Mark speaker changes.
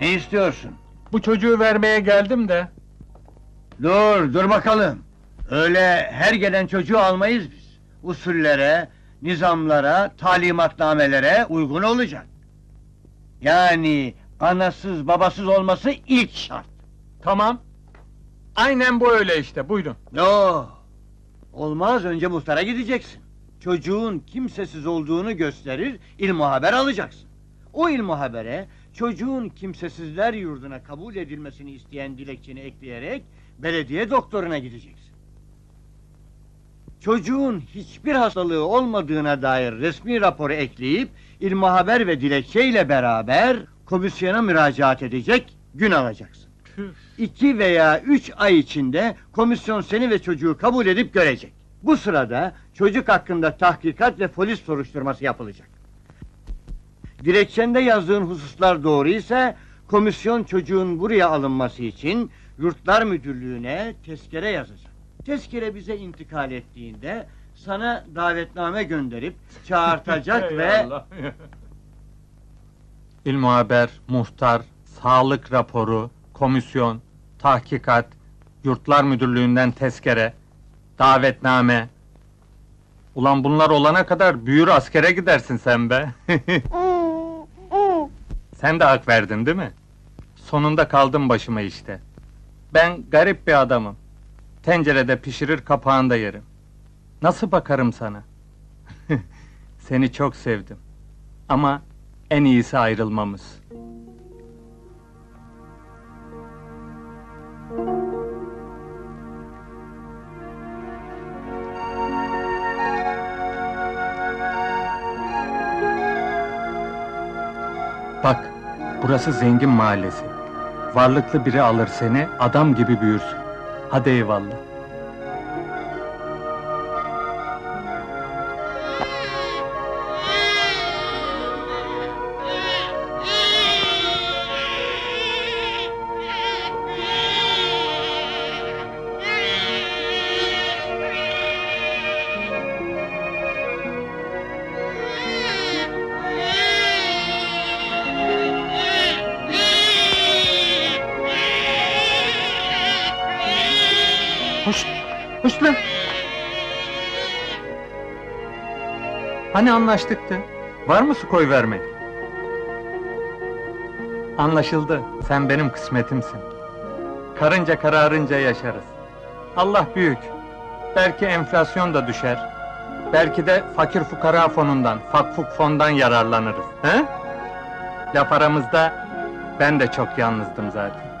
Speaker 1: Ne istiyorsun?
Speaker 2: Bu çocuğu vermeye geldim de.
Speaker 1: Dur, dur bakalım. Öyle her gelen çocuğu almayız biz. Usullere, nizamlara, talimatnamelere uygun olacak. Yani anasız babasız olması ilk şart.
Speaker 2: Tamam. Aynen bu öyle işte. Buyurun.
Speaker 1: Yo. Olmaz önce muhtara gideceksin. Çocuğun kimsesiz olduğunu gösterir, ilmu haber alacaksın. O ilmu habere çocuğun kimsesizler yurduna kabul edilmesini isteyen dilekçeni ekleyerek belediye doktoruna gideceksin. Çocuğun hiçbir hastalığı olmadığına dair resmi raporu ekleyip ilmu haber ve dilekçeyle beraber komisyona müracaat edecek, gün alacaksın. İki veya üç ay içinde komisyon seni ve çocuğu kabul edip görecek. Bu sırada çocuk hakkında tahkikat ve polis soruşturması yapılacak. Dilekçende yazdığın hususlar doğru ise komisyon çocuğun buraya alınması için yurtlar müdürlüğüne tezkere yazacak. Tezkere bize intikal ettiğinde sana davetname gönderip çağırtacak ve.
Speaker 2: İlmu haber, muhtar, sağlık raporu, komisyon, tahkikat, yurtlar müdürlüğünden tezkere, davetname. Ulan bunlar olana kadar büyür askere gidersin sen be. sen de hak verdin değil mi? Sonunda kaldım başıma işte. Ben garip bir adamım. Tencerede pişirir kapağında yerim. Nasıl bakarım sana? Seni çok sevdim. Ama en iyisi ayrılmamız. Bak, burası zengin mahallesi. Varlıklı biri alır seni, adam gibi büyürsün. Hadi eyvallah. Hoş, lan. Hani anlaştıktı? Var mı su koy vermek? Anlaşıldı. Sen benim kısmetimsin. Karınca kararınca yaşarız. Allah büyük. Belki enflasyon da düşer. Belki de fakir fukara fonundan, fakfuk fondan yararlanırız. He? Laf aramızda ben de çok yalnızdım zaten.